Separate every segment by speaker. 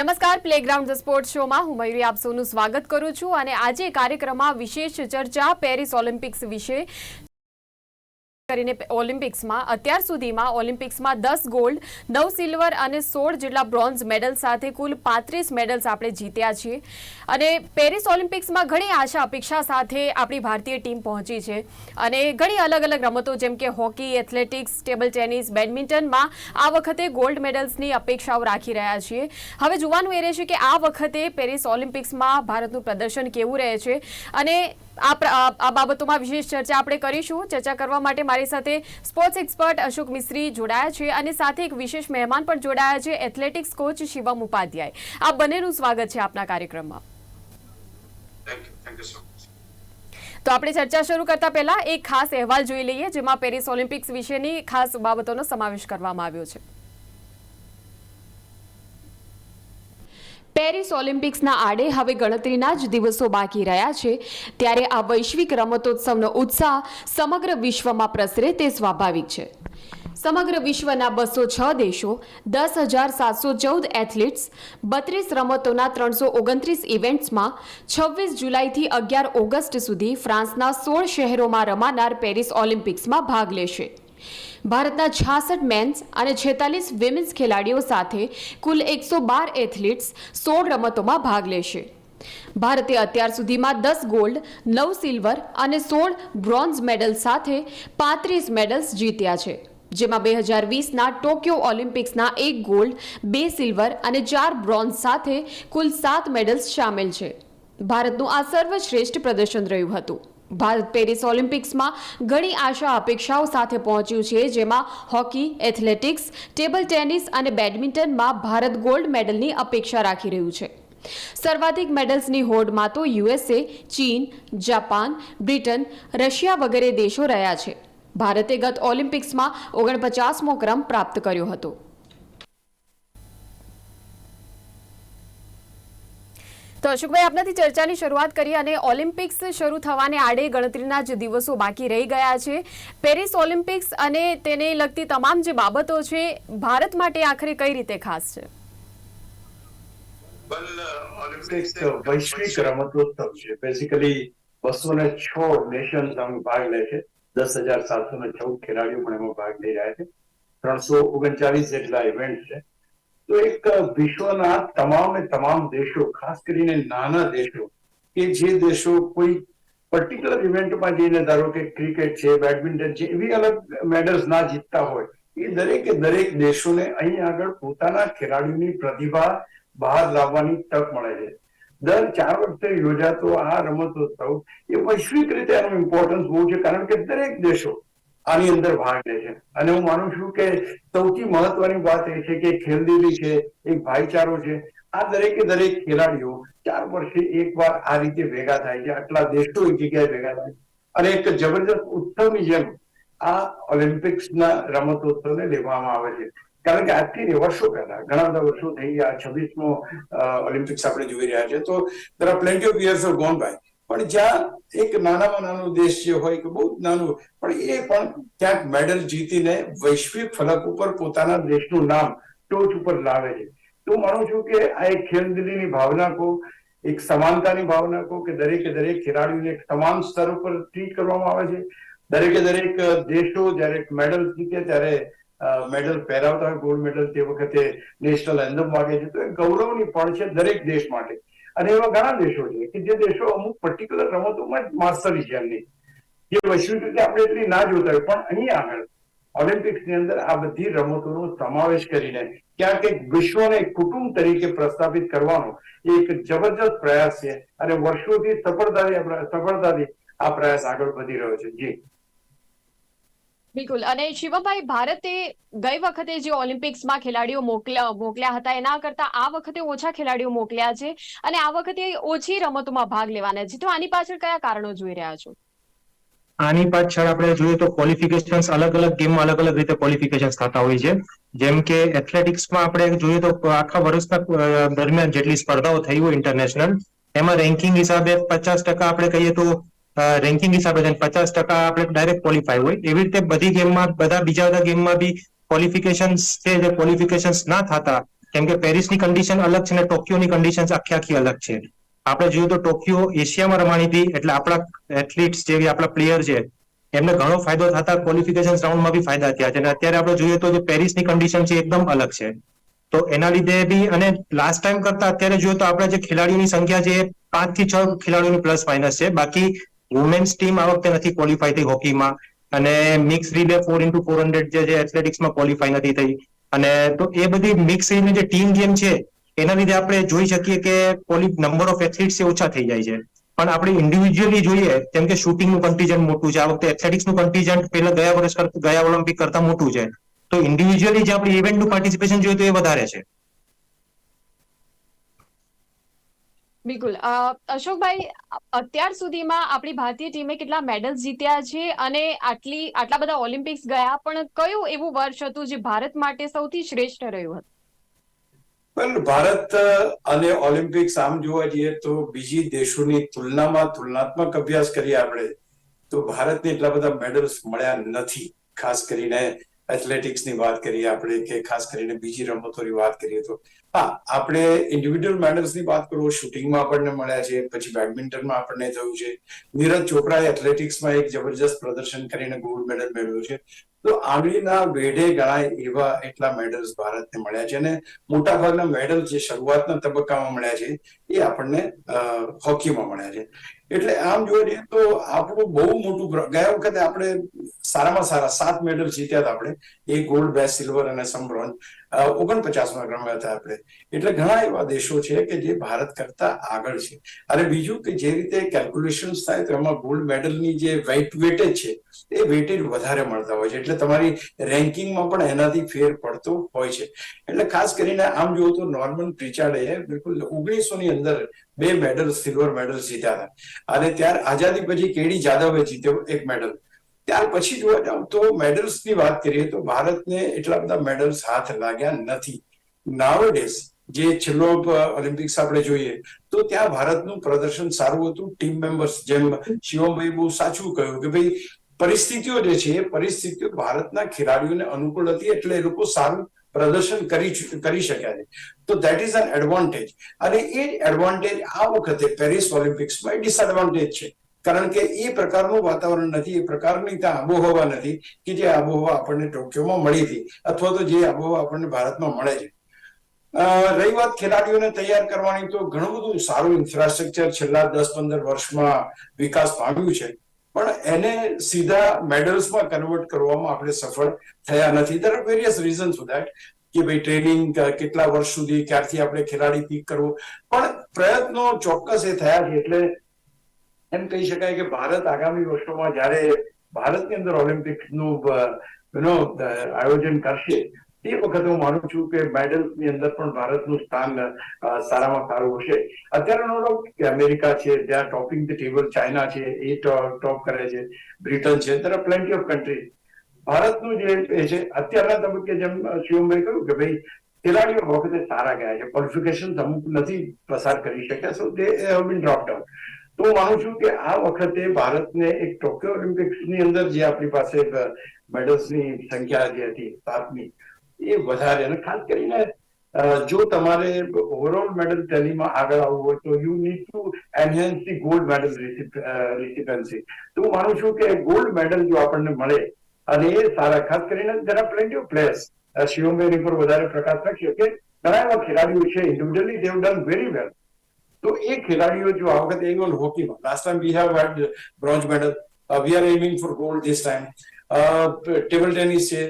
Speaker 1: નમસ્કાર playground the sports શોમાં હું મયુરી આપ સૌનું સ્વાગત કરું છું અને આજે કાર્યક્રમમાં વિશેષ ચર્ચા પેરિસ ઓલિમ્પિક્સ વિશે કરીને ઓલિમ્પિક્સમાં અત્યાર સુધીમાં ઓલિમ્પિક્સમાં દસ ગોલ્ડ નવ સિલ્વર અને સોળ જેટલા બ્રોન્ઝ મેડલ સાથે કુલ પાંત્રીસ મેડલ્સ આપણે જીત્યા છીએ. અને પેરિસ ઓલિમ્પિક્સમાં ઘણી આશા અપેક્ષા સાથે આપણી ભારતીય ટીમ પહોંચી છે. અને ઘણી અલગ અલગ રમતો જેમ કે હોકી એથ્લેટિક્સ ટેબલ ટેનિસ બેડમિન્ટનમાં આ વખતે ગોલ્ડ મેડલ્સની અપેક્ષાઓ રાખી રહ્યા છીએ. હવે જોવાનું એ રહેશે કે આ વખતે પેરિસ ઓલિમ્પિક્સમાં ભારતનું પ્રદર્શન કેવું રહે છે. અને આ બાબતોમાં વિશેષ ચર્ચા આપણે કરીશું. ચર્ચા કરવા માટે મારી સાથે સ્પોર્ટ્સ એક્સપર્ટ અશોક મિસ્ત્રી જોડાયા છે અને સાથે એક વિશેષ મહેમાન પણ જોડાયા છે એથ્લેટિક્સ કોચ શિવમ ઉપાધ્યાય. આ બંનેનું સ્વાગત છે આપના કાર્યક્રમમાં. તો આપણે ચર્ચા શરૂ કરતા પહેલા એક ખાસ અહેવાલ જોઈ લઈએ જેમાં પેરિસ ઓલિમ્પિક્સ વિશેની ખાસ બાબતોનો સમાવેશ કરવામાં આવ્યો છે. પેરિસ ઓલિમ્પિક્સના આડે હવે ગણતરીના જ દિવસો બાકી રહ્યા છે. ત્યારે આ વૈશ્વિક રમતોત્સવનો ઉત્સાહ સમગ્ર વિશ્વમાં પ્રસરે તે સ્વાભાવિક છે. સમગ્ર વિશ્વના બસો છ દેશો, દસ હજાર સાતસો ચૌદ એથ્લેટ્સ, બત્રીસ રમતોના ત્રણસો ઓગણત્રીસ ઇવેન્ટ્સમાં છવ્વીસ જુલાઈથી અગિયાર ઓગસ્ટ સુધી ફ્રાન્સના સોળ શહેરોમાં રમાનાર પેરિસ ઓલિમ્પિક્સમાં ભાગ લેશે. ભારતના છાસઠ મેન્સ અને છેતાલીસ વિમેન્સ ખેલાડીઓ સાથે કુલ એકસો બાર એથ્લીટ્સ સોળ રમતોમાં ભાગ લેશે. ભારતે અત્યાર સુધીમાં દસ ગોલ્ડ નવ સિલ્વર અને સોળ બ્રોન્ઝ મેડલ સાથે પાંત્રીસ મેડલ્સ જીત્યા છે, જેમાં બે હજાર વીસના ટોક્યો ઓલિમ્પિક્સના એક ગોલ્ડ બે સિલ્વર અને ચાર બ્રોન્ઝ સાથે કુલ સાત મેડલ્સ સામેલ છે. ભારતનું આ સર્વશ્રેષ્ઠ પ્રદર્શન રહ્યું હતું. ભારત પેરિસ ઓલિમ્પિક્સમાં ઘણી આશા અપેક્ષાઓ સાથે પહોંચ્યું છે, જેમાં હોકી, એથ્લેટિક્સ, ટેબલ ટેનિસ અને બેડમિન્ટનમાં ભારત ગોલ્ડ મેડલની અપેક્ષા રાખી રહ્યું છે. સર્વાધિક મેડલ્સની હોડમાં તો યુએસએ, ચીન, જાપાન, બ્રિટન, રશિયા વગેરે દેશો રહ્યા છે. ભારતે ગત ઓલિમ્પિક્સમાં ઓગણપચાસમો ક્રમ પ્રાપ્ત કર્યો હતો. તો અશોકભાઈ, આપનાથી ચર્ચાની શરૂઆત કરી અને ઓલિમ્પિક્સ શરૂ થવાને આડે ગણતરીના જ દિવસો બાકી રહી ગયા છે. પેરિસ ઓલિમ્પિક્સ અને તેને લગતી તમામ જે બાબતો છે, ભારત માટે આખરે કઈ રીતે ખાસ છે?
Speaker 2: વૈશ્વિક રમતોત્સવ છે. બેઝિકલી બસો ને છ નેશન ભાગ લે છે. દસ હજાર સાતસો ને ચૌદ ખેલાડીઓ પણ એમાં ભાગ લઈ રહ્યા છે. ત્રણસો ઓગણચાલીસ જેટલા ઇવેન્ટ છે. તો એક વિશ્વના તમામે તમામ દેશો, ખાસ કરીને નાના દેશો, કે જે દેશો કોઈ પર્ટિક્યુલર ઇવેન્ટમાં જઈને ધારો કે ક્રિકેટ છે બેડમિન્ટન છે, એવી અલગ મેડલ્સ ના જીતતા હોય, એ દરેકે દરેક દેશોને અહીં આગળ પોતાના ખેલાડીઓની પ્રતિભા બહાર લાવવાની તક મળે છે. દર ચાર વર્ષે યોજાતો આ રમતોત્સવ એ વૈશ્વિક રીતે એનું ઇમ્પોર્ટન્સ બહુ છે, કારણ કે દરેક દેશો આની અંદર ભાગ લે છે. અને હું માનું છું કે સૌથી મહત્વની વાત એ છે કે ખેલદીલી છે, એક ભાઈચારો છે. આ દરેકે દરેક ખેલાડીઓ ચાર વર્ષે એકવાર આ રીતે ભેગા થાય છે. આટલા દેશો એક જગ્યાએ ભેગા થાય અને એક જબરજસ્ત ઉત્સવની જેમ આ ઓલિમ્પિક્સના રમતોત્સવને લેવામાં આવે છે. કારણ કે આજથી વર્ષો પહેલા, ઘણા બધા વર્ષો થઈ ગયા, છવ્વીસમો ઓલિમ્પિક્સ આપણે જોઈ રહ્યા છે. તો there are plenty of years gone by. પણ જ્યાં એક નાનામાં નાનો દેશ જે હોય કે બહુ નાનું, પણ એ પણ ક્યાંક મેડલ જીતીને વૈશ્વિક ફલક ઉપર પોતાના દેશનું નામ ટોચ ઉપર લાવે છે. તો માનું છું કે આ એક ખેલદિલીની ભાવના કો એક સમાનતાની ભાવના કો કે દરેકે દરેક ખેલાડીઓને એક સમાન સ્તર ઉપર ટ્રીટ કરવામાં આવે છે. દરેકે દરેક દેશો જ્યારે મેડલ જીતે, ત્યારે મેડલ પહેરાવતા હોય, ગોલ્ડ મેડલ તે વખતે નેશનલ એન્ડમ વાગે છે. તો એ ગૌરવની પણ છે દરેક દેશ માટે. અને એવા ઘણા દેશો છે. કે જે દેશો અમુક પર્ટિક્યુલર રમતોમાં જ માસ્ટરી છે એમની. જે વૈશ્વિક રીતે આપણે એટલી ના જોતા હોય, પણ અહીં આગળ ઓલિમ્પિક્સની અંદર આ બધી રમતોનો સમાવેશ કરીને ક્યાંક એક વિશ્વને કુટુંબ તરીકે પ્રસ્થાપિત કરવાનો એક જબરજસ્ત પ્રયાસ છે. અને વર્ષોથી સફળતાથી સફળતાથી આ પ્રયાસ આગળ વધી રહ્યો છે. જી.
Speaker 1: બિલકુલ. અને શિવભાઈ ભારતે ગઈ વખતે જે ઓલિમ્પિક્સમાં ખેલાડીઓ મોકલ્યા મોકલ્યા હતા, એના કરતા આ વખતે ઓછા ખેલાડીઓ મોકલ્યા છે અને આ વખતે ઓછી રમતોમાં ભાગ લેવાના છે. તો આની પાછળ કયા કારણો જોઈ રહ્યા છો?
Speaker 3: આની પાછળ આપણે જોઈએ તો ક્વોલિફિકેશન્સ અલગ અલગ ગેમમાં અલગ અલગ રીતે ક્વોલિફિકેશન્સ થતા હોય છે. જેમ કે એથ્લેટિક્સમાં આપણે જોઈએ તો આખા વર્ષના દરમિયાન જેટલી સ્પર્ધાઓ થઈ હોય ઇન્ટરનેશનલ એમાં રેન્કિંગ હિસાબે પચાસ ટકા આપણે કહીએ તો રેન્કિંગ હિસાબે પચાસ ટકા આપણે ડાયરેક્ટ ક્વોલિફાય હોય. એવી રીતે બધી ગેમમાં બધા બીજા બધા ગેમમાં બી ક્વોલિફિકેશન છે જે ક્વોલિફિકેશન ના થતા, કેમ કે પેરિસની કન્ડિશન અલગ છે અને ટોક્યોની કન્ડિશન આખી આખી અલગ છે. આપણે જોયું તો ટોક્યો એશિયામાં રમાણી હતી, એટલે આપણા એથ્લીટ્સ જે આપણા પ્લેયર છે, એમને ઘણો ફાયદો થતા ક્વોલિફિકેશન રાઉન્ડમાં બી ફાયદા થયા છે. અને અત્યારે આપણે જોઈએ તો જે પેરિસની કન્ડિશન છે એકદમ અલગ છે. તો એના લીધે બી અને લાસ્ટ ટાઈમ કરતા અત્યારે જોઈએ તો આપણે જે ખેલાડીઓની સંખ્યા છે પાંચથી છ ખેલાડીઓની પ્લસ માઇનસ છે. બાકી વુમેન્સ ટીમ આ વખતે નથી ક્વોલિફાય થઈ હોકીમાં. અને mix relay four into four hundred જે છે એથ્લેટિક્સમાં ક્વોલિફાય નથી થઈ. અને તો એ બધી મિક્સ રીલની જે ટીમ ગેમ છે, એના લીધે આપણે જોઈ શકીએ કે નંબર ઓફ એથ્લીટ્સ એ ઓછા થઈ જાય છે. પણ આપણે ઇન્ડિવિજ્યુઅલી જોઈએ, જેમ કે શૂટિંગનું કન્ટિજન્ટ મોટું છે. આ વખતે એથ્લેટિક્સનું કન્ટિજન્ટ પહેલા ગયા વર્ષ ગયા ઓલિમ્પિક કરતા મોટું છે. તો ઇન્ડિવિજ્યુઅલી જે આપણે ઇવેન્ટનું પાર્ટિસિપેશન જોઈએ તો એ વધારે છે.
Speaker 1: બિલકુલ. અશોકભાઈ, અત્યાર સુધીમાં આપણી ભારતીય ટીમે કેટલા મેડલ્સ જીત્યા છે અને આટલી, આટલા બધા ઓલિમ્પિક્સ ગયા, પણ કયું એવું વર્ષ હતું જે ભારત માટે સૌથી શ્રેષ્ઠ રહ્યું હતું?
Speaker 2: ભારત અને ઓલિમ્પિક્સ આમ જોવા જઈએ તો બીજી દેશોની તુલનામાં તુલનાત્મક અભ્યાસ કરીએ આપણે, તો ભારતને એટલા બધા મેડલ્સ મળ્યા નથી. ખાસ કરીને એથ્લેટિક્સની વાત કરીએ આપણે કે ખાસ કરીને બીજી રમતોની વાત કરીએ તો હા, આપણે ઇન્ડિવિડ્યુઅલ મેડલ્સની વાત કરો શૂટિંગમાં આપણને મળ્યા છે, પછી બેડમિન્ટનમાં આપણને થયું છે. નીરજ ચોપરાએ એથ્લેટિક્સમાં એક જબરજસ્ત પ્રદર્શન કરીને ગોલ્ડ મેડલ મેળવ્યો છે. તો આંગળીના વેઢે ગણાય એવા એટલા મેડલ્સ ભારતને મળ્યા છે અને મોટાભાગના મેડલ જે શરૂઆતના તબક્કામાં મળ્યા છે, એ આપણને હોકીમાં મળ્યા છે. એટલે આમ જોવા જઈએ તો આપણું બહુ મોટું ગયા વખતે આપણે સારામાં સારા સાત મેડલ જીત્યા હતા આપણે. એ ગોલ્ડ બે સિલ્વર અને સમ ઓગણપચાસમાં ગણવા હતા આપણે. એટલે ઘણા એવા દેશો છે કે જે ભારત કરતા આગળ છે. અને બીજું કે જે રીતે કેલ્ક્યુલેશન થાય તો એમાં ગોલ્ડ મેડલની જે વેઇટ વેટેજ છે એ વેટેજ વધારે મળતા હોય છે. એટલે તમારી રેન્કિંગમાં પણ એનાથી ફેર પડતો હોય છે. એટલે ખાસ કરીને આમ જુઓ તો નોર્મન પ્રિચાર્ડે બિલકુલ ઓગણીસો ની અંદર બે મેડલ સિલ્વર મેડલ જીત્યા હતા. અને ત્યાર આઝાદી પછી કેડી જાદવે જીત્યો એક મેડલ ત્યાર પછી જોવા જાવ તો મેડલ્સની વાત કરીએ તો ભારતને એટલા બધા મેડલ્સ હાથ લાગ્યા નથી. નાવડેસ જે છેલ્લો ઓલિમ્પિક્સ આપણે જોઈએ, તો ત્યાં ભારતનું પ્રદર્શન સારું હતું. ટીમ મેમ્બર્સ જેમ શિવમભાઈ બહુ સાચું કહ્યું કે ભાઈ પરિસ્થિતિઓ જે છે પરિસ્થિતિઓ ભારતના ખેલાડીઓને અનુકૂળ હતી એટલે એ લોકો સારું પ્રદર્શન કરી કરી શક્યા છે. તો દેટ ઇઝ એન એડવાન્ટેજ અને એ એડવાન્ટેજ આ વખતે પેરિસ ઓલિમ્પિક્સમાં ડિસએડવાન્ટેજ છે. કારણ કે એ પ્રકારનું વાતાવરણ નથી, એ પ્રકારની ત્યાં આબોહવા નથી કે જે આબોહવા આપણને ટોક્યોમાં મળી હતી અથવા તો જે આબોહવા આપણને ભારતમાં મળે છે. રહી વાત ખેલાડીઓને તૈયાર કરવાની તો ઘણું બધું સારું ઇન્ફ્રાસ્ટ્રક્ચર છેલ્લા દસ પંદર વર્ષમાં વિકાસ પામ્યું છે. પણ એને સીધા મેડલ્સમાં કન્વર્ટ કરવામાં આપણે સફળ થયા નથી. Are various reasons for that. કે ભાઈ ટ્રેનિંગ કેટલા વર્ષ સુધી, ક્યારથી આપણે ખેલાડી પીક કરવો. પણ પ્રયત્નો ચોક્કસ એ થયા છે. એટલે એમ કહી શકાય કે ભારત આગામી વર્ષોમાં જ્યારે ભારતની અંદર ઓલિમ્પિક્સનું નું નો આયોજન કરશે એ વખતે હું માનું છું કે મેડલ્સની અંદર પણ ભારતનું સ્થાન સારામાં સારું હશે. અત્યારે કે અમેરિકા છે, ત્યાં ટોપિંગ ધ ટેબલ ચાઇના છે, એ ટોપ કરે છે, બ્રિટન છે are plenty of countries ભારતનું જે છે, અત્યારના તબક્કે જેમ શિવમભાઈ કહ્યું કે ભાઈ, ખેલાડીઓ વખતે સારા ગયા છે ક્વોલિફિકેશન અમુક નથી પસાર કરી શક્યા so they have been drop down તો હું માનું છું કે આ વખતે ભારતને એક ટોક્યો ઓલિમ્પિક્સની અંદર જે આપણી પાસે મેડલ્સની સંખ્યા જે હતી સાતની એ વધારે. અને ખાસ કરીને જો તમારે ઓવરઓલ મેડલ ટેલીમાં આગળ આવવું હોય તો you need to enhance the gold medal recipiency તો હું માનું છું કે ગોલ્ડ મેડલ જો આપણને મળે, અને એ સારા, ખાસ કરીને જરા પ્લેન્ટી ઓફ પ્લેયર્સ શિવમેરી પર વધારે પ્રકાશ રાખ્યો કે ઘણા એવા ખેલાડીઓ છે ઇન્ડિવિડ્યુઅલી દેવ ડન વેરી વેલ તો એ ખેલાડીઓ જો આ વખતે even હોકીમાં last time we have had bronze medal we are aiming for gold this time table tennis છે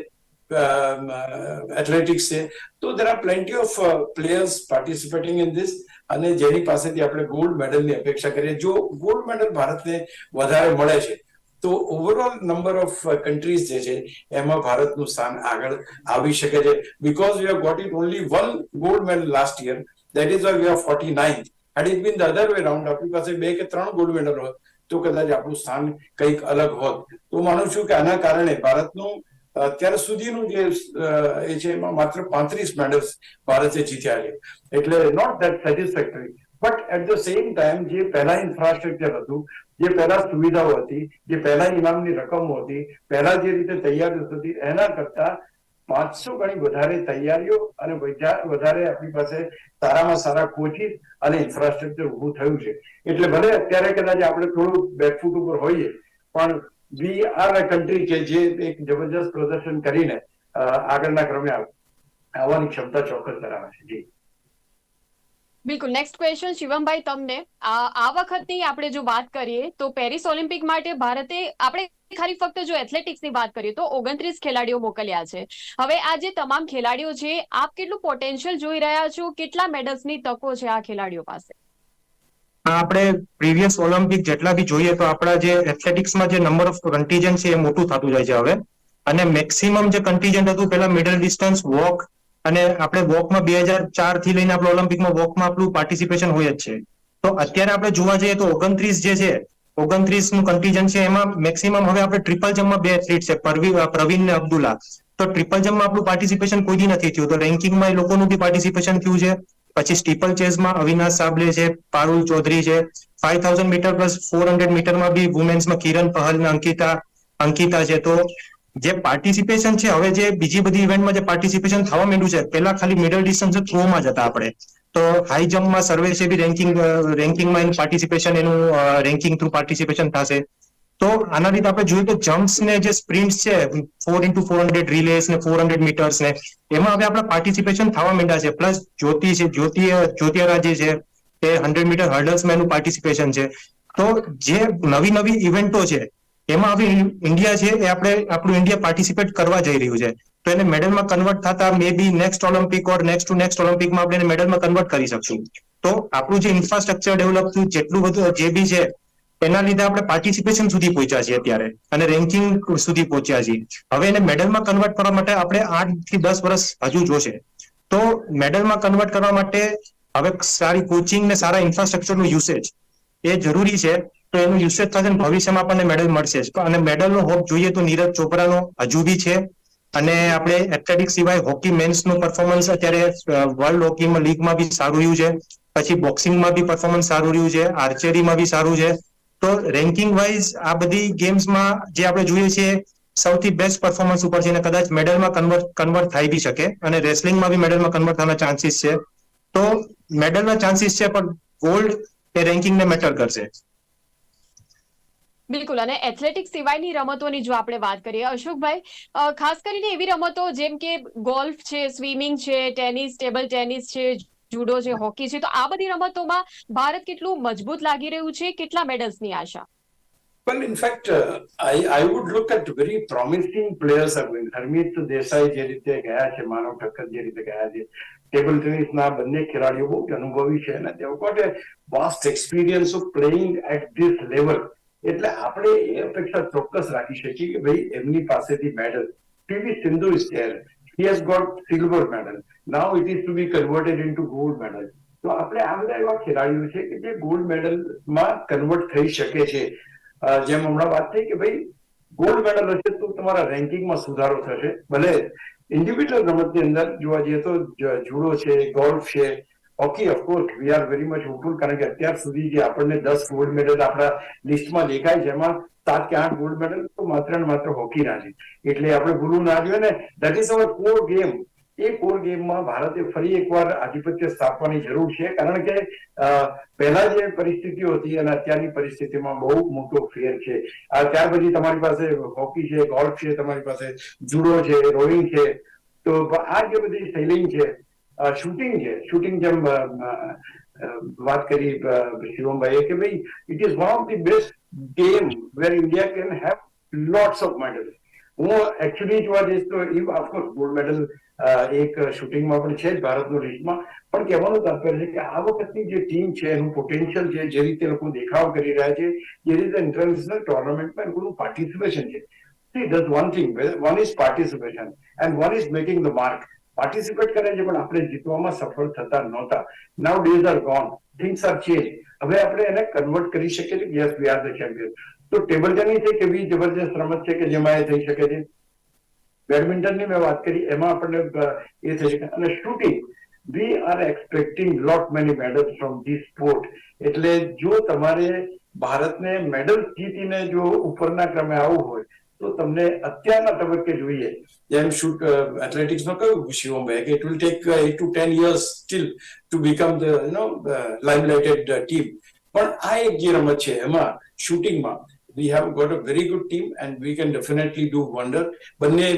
Speaker 2: એથ્લેટિક્સ છે. તો there are plenty of players participating in this અને જેની પાસેથી આપણે ગોલ્ડ મેડલની અપેક્ષા કરીએ. જો ગોલ્ડ મેડલ ભારતને વધારે મળે છે, તો ઓવરઓલ નંબર ઓફ કન્ટ્રીઝ જે છે, એમાં ભારતનું સ્થાન આગળ આવી શકે છે. Because we have got it only one gold medal last year that is we are forty nine had it been the other way round આપણી પાસે બે કે ત્રણ ગોલ્ડ મેડલ હોત તો કદાચ આપણું સ્થાન કંઈક અલગ હોત. તો માનું છું કે આના કારણે ભારતનું અત્યાર સુધીનું જે એ છે એમાં માત્ર પાંત્રીસ મેડલ્સ ભારતે જીત્યા છે. એટલે not that satisfactory but at the same time જે પહેલા ઇન્ફ્રાસ્ટ્રક્ચર હતું, જે પહેલા સુવિધાઓ હતી, જે પહેલા ઇનામની રકમો હતી, પહેલા જે રીતે તૈયારીઓ હતી એના કરતા પાંચસો ગણી વધારે તૈયારીઓ અને વધારે આપણી પાસે સારામાં સારા કોચિસ અને ઇન્ફ્રાસ્ટ્રક્ચર ઊભું થયું છે. એટલે ભલે અત્યારે કદાચ આપણે થોડું બેકફૂટ ઉપર હોઈએ, પણ વી આર અ કન્ટ્રી કે જે એક જબરજસ્ત પ્રદર્શન કરીને આગળના ક્રમે આવવાની ક્ષમતા ચોક્કસ ધરાવે છે. જી.
Speaker 1: બિલકુલ. નેક્સ્ટ ક્વેશ્ચન શિવમભાઈ, તમને. આ વખતની આપણે જો વાત કરીએ, તો પેરિસ ઓલિમ્પિક માટે ભારતે આપણે ખાલી ફક્ત જો એથ્લેટિક્સની વાત કરીએ, તો ઓગણત્રીસ ખેલાડીઓ મોકલ્યા છે. હવે આ જે તમામ ખેલાડીઓ છે, આપ કેટલું પોટેન્શિયલ જોઈ રહ્યા છો? કેટલા મેડલ્સની તકો છે આ ખેલાડીઓ પાસે?
Speaker 3: આપણે પ્રીવિયસ ઓલિમ્પિક જેટલા બી જોઈએ તો આપણા જે એથ્લેટિક્સમાં જે નંબર ઓફ કન્ટીજન્ટ છે એ મોટું થતું જાય છે હવે. અને મેક્સિમમ જે કન્ટીજન્ટ હતું પેલા મિડલ ડિસ્ટન્સ વોક અને આપણે વોકમાં બે હજાર ચારથી લઈને આપણે ઓલિમ્પિકમાં વોકમાં આપણું પાર્ટિસિપેશન હોય જ છે. તો અત્યારે આપણે જોવા જઈએ તો ઓગણત્રીસ જે છે, ઓગણત્રીસનું કન્ટીજન્ટ છે એમાં મેક્સિમમ હવે આપણે ટ્રિપલ જમ્પમાં બે એથ્લીટ છે, પરવી પ્રવીણ ને અબ્દુલ્લા. તો ટ્રિપલ જમ્પમાં આપણું પાર્ટિસિપેશન કોઈ નથી થયું. તો રેન્કિંગમાં એ લોકોનું બી પાર્ટિસિપેશન થયું છે. પછી સ્ટીપલ ચેઝમાં અવિનાશ સાબલે છે, પારુલ ચૌધરી છે five thousand metre plus four hundred મીટરમાં બી વુમેન્સમાં કિરણ પહલ અંકિતા અંકિતા છે. તો જે પાર્ટિસિપેશન છે, હવે જે બીજી બધી ઇવેન્ટમાં જે પાર્ટિસિપેશન થવા માંડ્યું છે, પેલા ખાલી મિડલ ડિસ્ટન્સ થ્રોમાં જ હતા આપણે. તો હાઈ જમ્પમાં સર્વે છે બી રેન્કિંગ રેન્કિંગમાં એનું પાર્ટિસિપેશન એનું રેન્કિંગ થ્રુ પાર્ટિસિપેશન થશે. તો આના લીધે આપણે જોઈએ તો જમ્પ્સ ને જે સ્પ્રિન્ટ્સ છે four into four hundred relays ને ફોર હંડ્રેડ મીટર્સ ને, એમાં હવે આપણા પાર્ટિસિપેશન થવા માંડ્યા છે. પ્લસ જ્યોતિ છે, જ્યોતિ રાજે છે, તે હંડ્રેડ મીટર હર્ડલ્સમાં એનું પાર્ટિસિપેશન છે. તો જે નવી નવી ઇવેન્ટો છે, એમાં હવે ઇન્ડિયા છે એ આપણે, આપણું ઇન્ડિયા પાર્ટિસિપેટ કરવા જઈ રહ્યું છે. તો એને મેડલમાં કન્વર્ટ થતા may be next Olympic or next to next ઓલિમ્પિકમાં આપણે એને મેડલમાં કન્વર્ટ કરી શકશું. તો આપણું જે ઇન્ફ્રાસ્ટ્રક્ચર ડેવલપ થયું, જેટલું બધું જે બી છે એના લીધે આપણે પાર્ટિસિપેશન સુધી પહોંચ્યા છીએ અત્યારે અને રેન્કિંગ સુધી પહોંચ્યા છીએ. હવે એને મેડલમાં કન્વર્ટ કરવા માટે આપણે આઠથી દસ વર્ષ હજુ જોશે. તો મેડલમાં કન્વર્ટ કરવા માટે હવે સારી કોચિંગ ને સારા ઇન્ફ્રાસ્ટ્રક્ચરનું યુસેજ એ જરૂરી છે. તો એનું યુસેજ થશે ભવિષ્યમાં આપણને મેડલ મળશે જ. અને મેડલનો હોપ જોઈએ તો નીરજ ચોપરાનો હજુ બી છે. અને આપણે એથ્લેટિક્સ સિવાય હોકી મેન્સનું પરફોર્મન્સ અત્યારે વર્લ્ડ હોકીમાં લીગમાં બી સારું રહ્યું છે. પછી બોક્સિંગમાં બી પરફોર્મન્સ સારું રહ્યું છે. આર્ચરીમાં બી સારું છે. તો રેન્કિંગ વાઇઝ આ બધી ગેમ્સમાં જે આપણે જોઈએ છીએ સૌથી બેસ્ટ પરફોર્મન્સ ઉપર છે અને કદાચ મેડલમાં કન્વર્ટ કન્વર્ટ થઈ બી શકે અને રેસલિંગમાં બી મેડલમાં કન્વર્ટ થવાના ચાન્સીસ છે. તો મેડલના ચાન્સીસ છે, પણ ગોલ્ડ એ રેન્કિંગને મેટર કરશે.
Speaker 1: બિલકુલ, અને એથ્લેટિક્સ સિવાયની રમતોની જો આપણે વાત કરીએ, અશોકભાઈ ખાસ કરીને એવી રમતો જેમ કે ગોલ્ફ છે સ્વિમિંગ છે ટેનિસ ટેબલ ટેનિસ છે જુડો છે હોકી છે તો આ બધી રમતોમાં ભારત કેટલું મજબૂત લાગી રહ્યું છે કેટલા મેડલ્સની આશા?
Speaker 2: Well, in fact, uh, I, I would look at very promising players I mean, Harmeet Desai જે રીતે ગયા છે માનવ ઠક્કર જે રીતે ગયા છે ટેબલ ટેનિસના બંને ખેલાડીઓ બહુ જ અનુભવી છે અને તેઓ got a vast experience of playing at this level એટલે આપણે એ અપેક્ષા ચોક્કસ રાખી શકીએ કે ભાઈ એમની પાસેથી medal PV Sindhu is there he has got silver medal Now it is to be converted into gold medal તો આપણે આ બધા એવા ખેલાડીઓ છે કે જે ગોલ્ડ મેડલમાં કન્વર્ટ થઈ શકે છે. જેમ હમણાં વાત થઈ કે ભાઈ ગોલ્ડ મેડલ હશે તો તમારા રેન્કિંગમાં સુધારો થશે. ભલે ઇન્ડિવિડ્યુઅલ રમતની અંદર જોવા જઈએ તો જુડો છે ગોલ્ફ છે. Hockey of course we are very much hopeful કારણ કે અત્યાર સુધી જે આપણને દસ ગોલ્ડ મેડલ આપણા લિસ્ટમાં દેખાય છે, એમાં સાત કે આઠ ગોલ્ડ મેડલ તો માત્ર ને માત્ર હોકીના છે. એટલે આપણે ભૂલવું ના જોઈએ ને. That is our core game A core ગેમમાં ભારતે ફરી એકવાર આધિપત્ય સ્થાપવાની જરૂર છે. કારણ કે પહેલા જે પરિસ્થિતિઓ હતી અને અત્યારની પરિસ્થિતિમાં બહુ મોટો ફેર છે. આ ત્યાર પછી તમારી પાસે હોકી છે ગોલ્ફ છે, તમારી પાસે જુડો છે રોઈંગ છે. તો આ જે બધી સેલિંગ છે શૂટિંગ છે. શૂટિંગ જેમ વાત કરી શિવમભાઈએ કે ભાઈ it is one of the best game where India can have lots of medal હું એકચ્યુઅલી જોવા જઈશ તો ઓફકોર્સ ગોલ્ડ મેડલ એક શૂટિંગમાં પણ છે જ ભારતનો રીતમાં પણ કહેવાનું તાત્પર્ય છે કે આ વખતની જે ટીમ છે એનું પોટેન્શિયલ છે જે રીતે લોકો દેખાવ કરી રહ્યા છે જે રીતે ઇન્ટરનેશનલ ટુર્નામેન્ટમાં એ લોકોનું પાર્ટિસિપેશન છે. See, there's one thing, one is participation and one is making mark. Participate કરે છે, પણ આપણે જીતવામાં સફળ થતા નહોતા. Now days are gone things are change હવે આપણે એને કન્વર્ટ કરી શકીએ છીએ. Yes we are the champion તો ટેબલ ટેનિસ એક એવી જબરજસ્ત રમત છે કે જેમાં એ થઈ શકે છે? બેડમિન્ટનની મેં વાત કરી, એમાં આપણને એ થઈ શકે. અને shooting we are expecting lot many medals from this sport એટલે જો તમારે ભારતને મેડલ જીતીને જો ઉપરના ક્રમે આવવું હોય તો તમને અત્યારના તબક્કે જોઈએ. જેમ શૂટ એથ્લેટિક્સમાં કહ્યું શિવમભાઈ કે it will take eight to ten years still to become the you know limelighted team પણ આ એક જે રમત છે, એમાં શૂટિંગમાં we have got a very good team and we can definitely do wonder બંને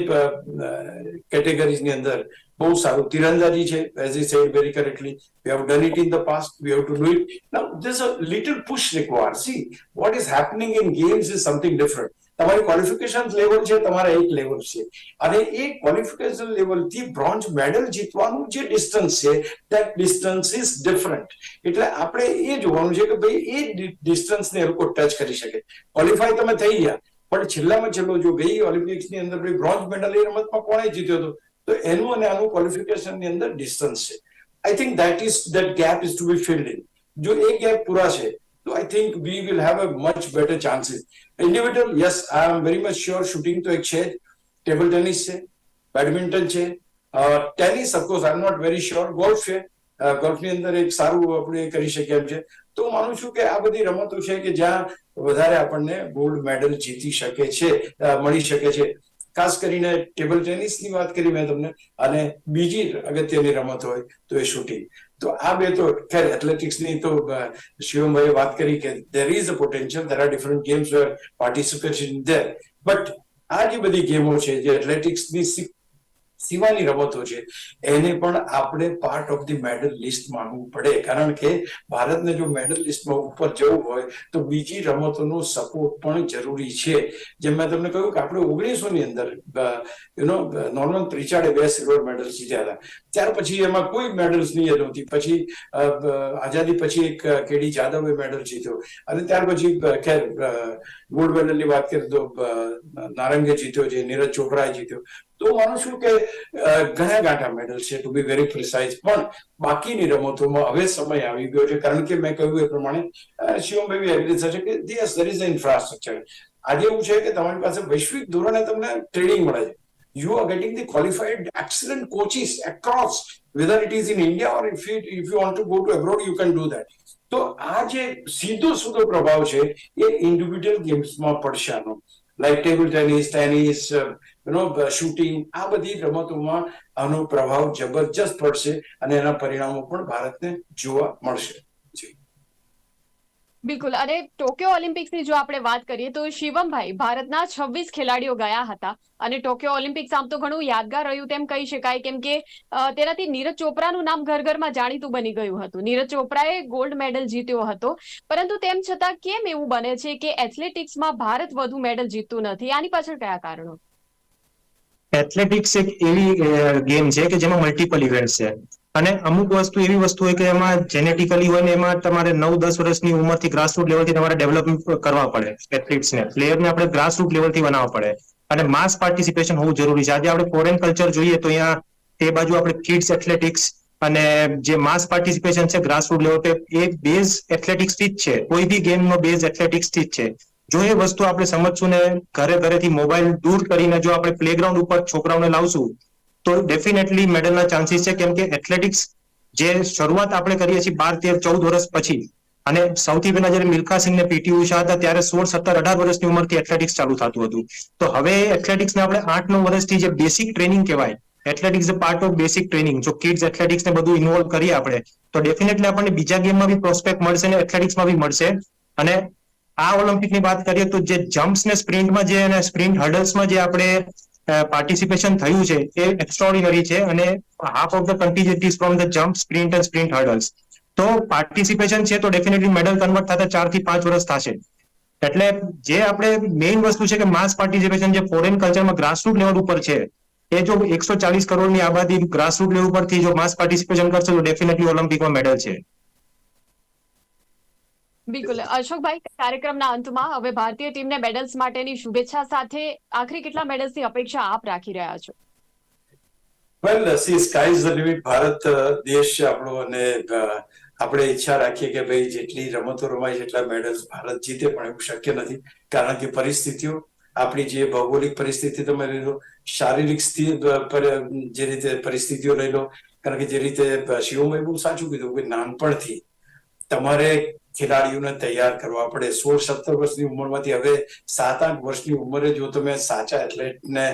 Speaker 2: કેટેગરીઝની અંદર બહુ સારું તીરંદાજી છે as I said very correctly we have done it in the past we have to do it now this a little push require see what is happening in games is something different. તમારી qualification level છે, તમારા એક level છે. અને એ qualification લેવલથી bronze medal જીતવાનું જે ડિસ્ટન્સ છે ધેટ ડિસ્ટન્સ ઇઝ ડિફરન્ટ એટલે આપણે એ જોવાનું છે કે ભાઈ, એ ડિસ્ટન્સ ને એ લોકો ટચ કરી શકે. ક્વોલિફાય તમે થઈ ગયા, પણ છેલ્લામાં છેલ્લો જો ગઈ ઓલિમ્પિક્સની અંદર ભાઈ બ્રોન્ઝ મેડલ એ રમતમાં કોણે જીત્યો હતો? તો એનું અને આનું ક્વોલિફિકેશનની અંદર ડિસ્ટન્સ છે. I think that is that gap is to be filled in જો એ ગેપ પૂરા છે, તો I think we will have a much better chances individual yes I am very much sure shooting તો એક છે ટેબલ ટેનિસ છે badminton છે tennis of course I am not very sure golf છે ગોલ્ફની અંદર એક સારું આપણે કરી શકીએ એમ છે તો હું માનું છું કે આ બધી રમતો છે કે જ્યાં વધારે આપણને ગોલ્ડ મેડલ જીતી શકે છે મળી શકે છે. ખાસ કરીને ટેબલ ટેનિસની વાત કરી મેં તમને, અને બીજી અગત્યની રમત હોય તો એ શૂટિંગ તો આ બે તો ખેર એથ્લેટિક્સની તો શિવમભાઈએ વાત કરી કે there is a potential there are different games where participation there but આ જે બધી ગેમો છે, જે એથ્લેટિક્સની સી- સિવાયની રમતો છે, એને પણ આપણે part of the medal list માનવું પડે. કારણ કે ભારતને જો મેડલ લિસ્ટમાં ઉપર જવું હોય, તો બીજી રમતોનો સપોર્ટ પણ જરૂરી છે. જેમ મેં તમને કહ્યું કે આપણે ઓગણીસો ની અંદર યુ નો નોર્મલ પ્રિચાર્ડે બે સિલ્વર મેડલ જીત્યા હતા. ત્યાર પછી એમાં કોઈ મેડલ્સ નહીં નહોતી. પછી આઝાદી પછી એક કેડી જાદવે મેડલ જીત્યો. અને ત્યાર પછી ખેર ગોલ્ડ મેડલની વાત કરીએ તો નારંગે જીત્યો છે નીરજ ચોપરાએ જીત્યો. તો માનું છું કે ઘણા ગાંઠા મેડલ છે ટુ બી વેરી પ્રિસાઇઝ પણ બાકીની રમતોમાં હવે સમય આવી ગયો છે. કારણ કે મેં કહ્યું એ પ્રમાણે અ, શિવમભાઈ એગ્રી થશે કે is an infrastructure. આજે એવું છે કે તમારી પાસે વૈશ્વિક ધોરણે તમને ટ્રેનિંગ મળે છે. You are getting the qualified excellent coaches across whether it is in india or if you if you want to go to abroad you can do that તો આ જે સીધો સીધો પ્રભાવ છે એ ઇન્ડિવિડ્યુઅલ ગેમ્સમાં પડશે આનો like table tennis tennis you know shooting આ બધી રમતોમાં આનો પ્રભાવ જબરજસ્ત પડશે અને એના પરિણામો પણ ભારતને જોવા મળશે
Speaker 1: બિલકુલ. અને ટોક્યો ઓલિમ્પિક્સની જો આપણે વાત કરીએ તો શિવમભાઈ ભારતના છવ્વીસ ખેલાડીઓ ગયા હતા. અને ટોક્યો ઓલિમ્પિક્સ આમ તો ઘણું યાદગાર રહ્યું તેમ કહી શકાય, કેમ કે તેનાથી નીરજ ચોપરાનું નામ ઘર ઘરમાં જાણીતું બની ગયું હતું. નીરજ ચોપરાએ ગોલ્ડ મેડલ જીત્યો હતો. પરંતુ તેમ છતાં કેમ એવું બને છે કે એથ્લેટિક્સમાં ભારત વધુ મેડલ જીતતું નથી? આની પાછળ કયા કારણો?
Speaker 3: એથ્લેટિક્સ એક એવી ગેમ છે કે જેમાં મલ્ટિપલ ઇવેન્ટ છે. અને અમુક વસ્તુ એવી વસ્તુ હોય કે એમાં જેનેટિકલી હોય ને એમાં તમારે નવ, દસ વર્ષની ઉંમરથી ગ્રાસરૂટ લેવલથી તમારે ડેવલપમેન્ટ કરવા પડે એથ્લીટ્સને પ્લેયરને આપણે ગ્રાસરૂટ લેવલથી બનાવવા પડે. અને માસ પાર્ટિસિપેશન હોવું જરૂરી છે. આજે આપણે ફોરેન કલ્ચર જોઈએ તો અહીંયા તે બાજુ આપણે કિડ્સ એથ્લેટિક્સ અને જે માસ પાર્ટિસિપેશન છે ગ્રાસરૂટ લેવલ પે એ બેઝ એથ્લેટિક્સથી જ છે. કોઈ બી ગેમનો બેઝ એથ્લેટિક્સથી જ છે. જો એ વસ્તુ આપણે સમજશું ને ઘરે ઘરેથી મોબાઈલ દૂર કરીને જો આપણે પ્લેગ્રાઉન્ડ ઉપર છોકરાઓને લાવશું તો ડેફિનેટલી મેડલના ચાન્સીસ છે કેમ કે એથ્લેટિક્સ જે શરૂઆત આપણે કરીએ છીએ બાર, તેર, ચૌદ વર્ષ પછી અને સૌથી પહેલા જયારે મિલ્ખા સિંહને પીટી ઉષા હતા, ત્યારે સોળ, સત્તર, અઢાર વર્ષની ઉંમરથી એથ્લેટિક્સ ચાલુ થતું હતું. તો હવે એથ્લેટિક્સને આપણે આઠ, નવ વર્ષથી જે બેસિક ટ્રેનિંગ કહેવાય athletics part of basic training જો કિડ્સ એથ્લેટિક્સ ને બધું ઇન્વોલ્વ કરીએ આપણે, તો ડેફિનેટલી આપણને બીજા ગેમમાં બી પ્રોસ્પેક્ટ મળશે અને એથ્લેટિક્સમાં બી મળશે. અને આ ઓલિમ્પિકની વાત કરીએ તો જે જમ્પ્સ ને સ્પ્રિન્ટમાં જે અને સ્પ્રિન્ટ હર્ડલ્સમાં જે આપણે પાર્ટિસિપેશન થયું છે એ એક્સ્ટ્રોર્ડિનરી છે અને half of the contingent is from the jump sprint and sprint hurdles તો પાર્ટિસિપેશન છે તો ડેફિનેટલી મેડલ કન્વર્ટ થતા ચારથી પાંચ વર્ષ થશે. એટલે જે આપણે મેઇન વસ્તુ છે કે માસ પાર્ટિસિપેશન જે ફોરેન કલ્ચરમાં ગ્રાસરૂટ લેવલ ઉપર છે, એ જો એકસો ચાલીસ કરોડની આબાદી ગ્રાસરૂટ લેવલ પરથી જો માસ પાર્ટિસિપેશન કરશે તો ડેફિનેટલી ઓલિમ્પિકમાં મેડલ છે.
Speaker 1: બિલકુલ. અશોકભાઈ, કાર્યક્રમના અંતમાં હવે ભારતીય ટીમને મેડલ્સ માટેની શુભેચ્છા સાથે આખરી કેટલા મેડલ્સની અપેક્ષા આપ રાખી રહ્યા છો?
Speaker 2: Well see sky the limit Bharat દેશ છે આપણો અને આપણે ઈચ્છા રાખીએ કે ભાઈ જેટલી રમતો રમાય જેટલા મેડલ્સ ભારત જીતે પણ એવું શક્ય નથી. કારણ કે પરિસ્થિતિઓ, આપણી જે ભૌગોલિક પરિસ્થિતિ તમે લઈ લો, શારીરિક જે રીતે પરિસ્થિતિઓ લઈ લો, કારણ કે જે રીતે શિવમય બહુ સાચું કીધું કે નાનપણથી તમારે ખેલાડીઓને તૈયાર કરવા પડે. સોળ સત્તર વર્ષની ઉંમરમાંથી હવે સાત આઠ વર્ષની ઉંમરે જો તમે સાચા એથ્લેટને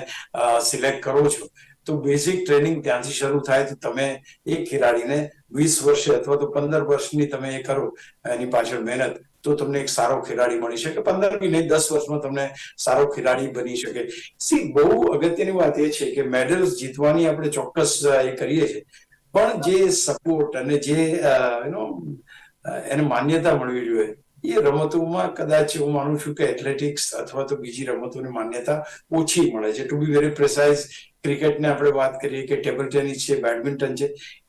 Speaker 2: સિલેક્ટ કરો છો, તો બેઝિક ટ્રેનિંગ ત્યાંથી શરૂ થાય તો તમે એ ખેલાડીને વીસ વર્ષે અથવા તો પંદર વર્ષની તમે એ કરો, એની પાછળ મહેનત, તો તમને એક સારો ખેલાડી મળી શકે. પંદર બી નહીં, દસ વર્ષમાં તમને સારો ખેલાડી બની શકે. સી બહુ અગત્યની વાત એ છે કે મેડલ્સ જીતવાની આપણે ચોક્કસ એ કરીએ છીએ. પણ જે સપોર્ટ અને જે યુનો એને માન્યતા મળવી જોઈએ. એ રમતોમાં કદાચ હું માનું છું કે એથ્લેટિક્સ અથવા તો બીજી રમતોની માન્યતા ઓછી મળે છે. ટુ બી વેરી પ્રિસાઇઝ ક્રિકેટને આપણે વાત કરીએ કે ટેબલ ટેનિસ છે બેડમિન્ટન છે,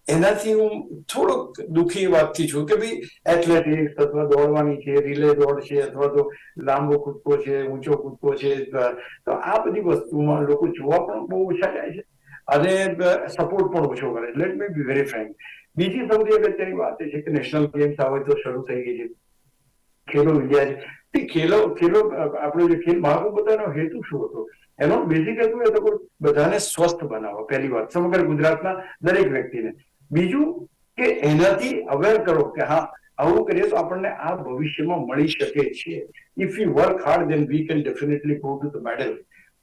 Speaker 2: એનાથી હું થોડોક દુઃખી વાતથી છું કે ભાઈ એથ્લેટિક્સ અથવા દોડવાની છે રિલે દોડ છે અથવા તો લાંબો કૂદકો છે, ઊંચો કૂદકો છે તો આ બધી વસ્તુમાં લોકો જોવા પણ બહુ ઓછા જાય છે અને સપોર્ટ પણ ઓછો કરે. Let me be very frank બીજી સૌથી અગત્યની વાત એ છે કે નેશનલ ગેમ્સ આવે તો શરૂ થઈ ગઈ છે. ખેલો ઇન્ડિયા છે. તે ખેલો ખેલો, આપણો જે ખેલ મહાકુંભ બધાનો હેતુ શું હતો? એનો બેઝિક હેતુ એ લોકો બધાને સ્વસ્થ બનાવવા પહેલી વાત. સમગ્ર ગુજરાતના દરેક વ્યક્તિને. બીજું કે એનાથી અવેર કરો કે હા, આવું કરીએ તો આપણને આ ભવિષ્યમાં મળી શકે છે. If you work hard then we can definitely go to the medal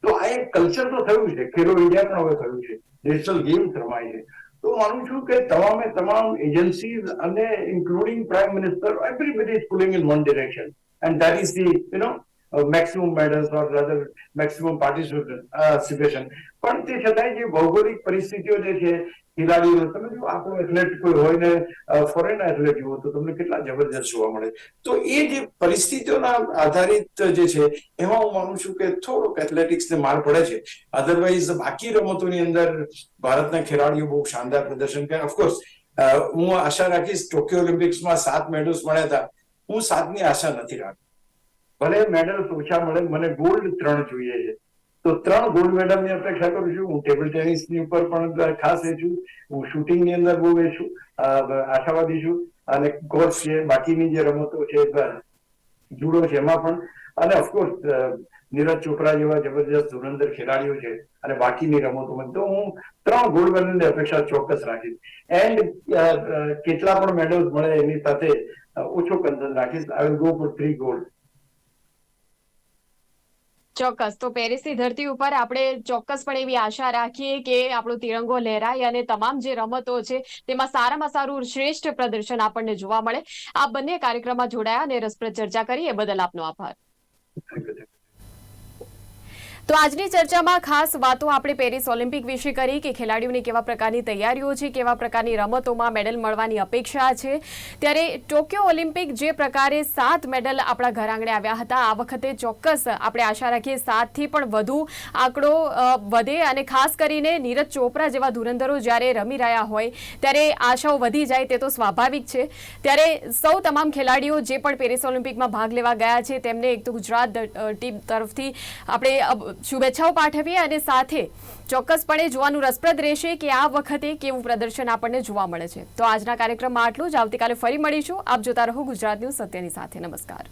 Speaker 2: તો આ એક કલ્ચર તો થયું છે. ખેલો ઇન્ડિયા પણ હવે થયું છે. નેશનલ ગેમ્સ રમાય છે. તો માનું છું કે તમામે તમામ એજન્સીઝ અને including prime minister everybody is pulling in one direction and that is the you know maximum medals or rather maximum participation પણ તે છતાંય જે ભૌગોલિક પરિસ્થિતિઓ જે છે ખેલાડીઓ તમે જો આપણો એથ્લેટ કોઈ હોય ને ફોરેન એથ્લેટ જુઓ તો તમને કેટલા જબરજસ્ત જોવા મળે? તો એ જે પરિસ્થિતિઓના આધારિત જે છે, એમાં હું માનું છું કે થોડોક એથ્લેટિક્સને માર પડે છે. અધરવાઇઝ બાકી રમતોની અંદર ભારતના ખેલાડીઓ બહુ શાનદાર પ્રદર્શન કરે. ઓફકોર્સ હું આશા રાખીશ ટોક્યો ઓલિમ્પિક્સમાં સાત મેડલ્સ મળ્યા હતા. હું સાતની આશા નથી રાખતો. ભલે મેડલ્સ ઓછા મળે, મને ગોલ્ડ ત્રણ જોઈએ છે. તો ત્રણ ગોલ્ડ મેડલની અપેક્ષા કરું છું. હું ટેબલ ટેનિસની ઉપર પણ ખાસ એ છું. હું શૂટિંગની અંદર બહુ એ છું. આશાવાદી છું. અને કોર્સ છે, બાકીની જે રમતો છે જુડો છે એમાં પણ. અને ઓફકોર્સ નીરજ ચોપરા જેવા જબરજસ્ત ધુરંધર ખેલાડીઓ છે. અને બાકીની રમતોમાં તો હું ત્રણ ગોલ્ડ મેડલની અપેક્ષા ચોક્કસ રાખીશ. એન્ડ કેટલા પણ મેડલ્સ મળે એની સાથે ઓછો કન્સર્ન રાખીશ. I will go for three gold
Speaker 1: ચોક્કસ. તો પેરિસની ધરતી ઉપર આપણે ચોક્કસપણે એવી આશા રાખીએ કે આપણો તિરંગો લહેરાય અને તમામ જે રમતો છે તેમાં સારામાં સારું શ્રેષ્ઠ પ્રદર્શન આપણને જોવા મળે. આ બંને કાર્યક્રમમાં જોડાયા અને રસપ્રદ ચર્ચા કરી. એ બદલ આપનો આભાર. તો આજની ચર્ચામાં ખાસ વાતો આપણે પેરિસ ઓલિમ્પિક વિશે કરી કે ખેલાડીઓની કેવા પ્રકારની તૈયારીઓ છે, કેવા પ્રકારની રમતોમાં મેડલ મળવાની અપેક્ષા છે. ત્યારે ટોક્યો ઓલિમ્પિક જે પ્રકારે સાત મેડલ આપણા ઘર આંગણે આવ્યા હતા, આ વખતે ચોક્કસ આપણે આશા રાખીએ સાતથી પણ વધુ આંકડો વધે અને ખાસ કરીને નીરજ ચોપરા જેવા ધુરંધરો જ્યારે રમી રહ્યા હોય, ત્યારે આશાઓ વધી જાય તે તો સ્વાભાવિક છે. ત્યારે સૌ તમામ ખેલાડીઓ જે પણ પેરિસ ઓલિમ્પિકમાં ભાગ લેવા ગયા છે, તેમને એક તો ગુજરાત ટીમ તરફથી આપણે શુભેચ્છાઓ પાઠવીએ અને સાથે ચોક્કસપણે જોવાનું રસપ્રદ રહેશે કે આ વખતે કેવું પ્રદર્શન આપણને જોવા મળે છે. તો આજના કાર્યક્રમમાં આટલું જ. આવતીકાલે ફરી મળીશું. આપ જોતા રહો ગુજરાત ન્યૂઝ સત્યની સાથે. નમસ્કાર.